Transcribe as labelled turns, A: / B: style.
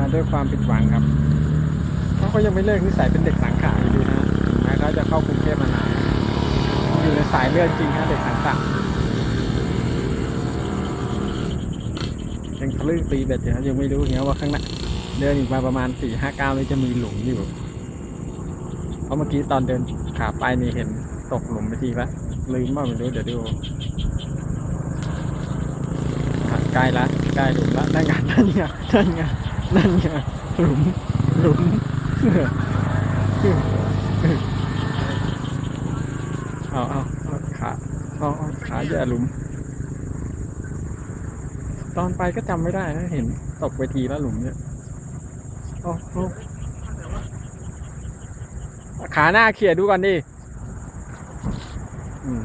A: มาด้วยความผิดหวังครับเขาก็ยังไม่เลิกนิสัยเป็นเด็กสังขารอยู่ดีนะแม้เขาจะเข้ากรุงเทพมานานอยู่ในสายเลือดจริงฮะเด็กสังขารยังทะลึ่งตีเบ็ดอยู่ครับยังไม่รู้เงี้ยว่าข้างหน้าเดินอีกมาประมาณสี่ห้าก้าวนี่จะมีหลุมอยู่เพราะเมื่อกี้ตอนเดินขาไปนี่เห็นตกหลุมไปทีละลืมว่าไม่รู้เดี๋ยวดูอะใกล้ละใกล้หลุมละนั่นไงนั่นไงนั่นไงนั่ นั่นไงหลุมหลุมเอาเอาขาเอาขาแย่หลุม ตอนไปก็จำไม่ได้นะเห็นตกไปทีแล้วหลุมเนี่ยโอ้โหขาหน้าเขี่ยดูก่อนดิอืม